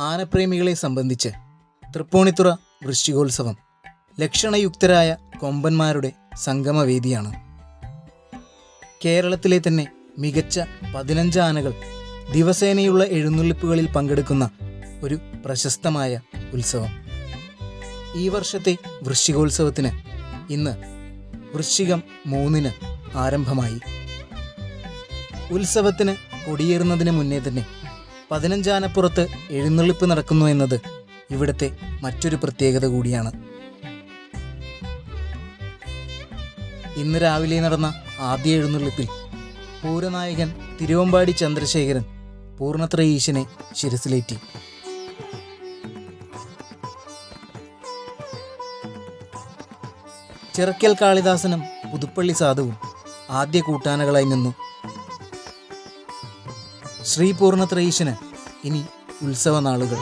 ആനപ്രേമികളെ സംബന്ധിച്ച് തൃപ്പൂണിത്തുറ വൃശ്ചികോത്സവം ലക്ഷണയുക്തരായ കൊമ്പന്മാരുടെ സംഗമവേദിയാണ്. കേരളത്തിലെ തന്നെ മികച്ച പതിനഞ്ച് ആനകൾ ദിവസേനയുള്ള എഴുന്നള്ളിപ്പുകളിൽ പങ്കെടുക്കുന്ന ഒരു പ്രശസ്തമായ ഉത്സവം. ഈ വർഷത്തെ വൃശ്ചികോത്സവത്തിന് ഇന്ന് വൃശ്ചികം മൂന്നിന് ആരംഭമായി. ഉത്സവത്തിന് കൊടിയേറുന്നതിന് മുന്നേ തന്നെ പതിനഞ്ചാനപ്പുറത്ത് എഴുന്നള്ളിപ്പ് നടക്കുന്നു എന്നത് ഇവിടുത്തെ മറ്റൊരു പ്രത്യേകത കൂടിയാണ്. ഇന്ന് രാവിലെ നടന്ന ആദ്യ എഴുന്നള്ളിപ്പിൽ പൂരനായകൻ തിരുവമ്പാടി ചന്ദ്രശേഖരൻ പൂർണത്ര ഈശനെ ശിരസിലേറ്റി. ചിറക്കൽ കാളിദാസനും പുതുപ്പള്ളി സാധുവും ആദ്യ കൂട്ടാനകളായി നിന്നു ശ്രീ ഇനി ഉത്സവ നാളുകൾ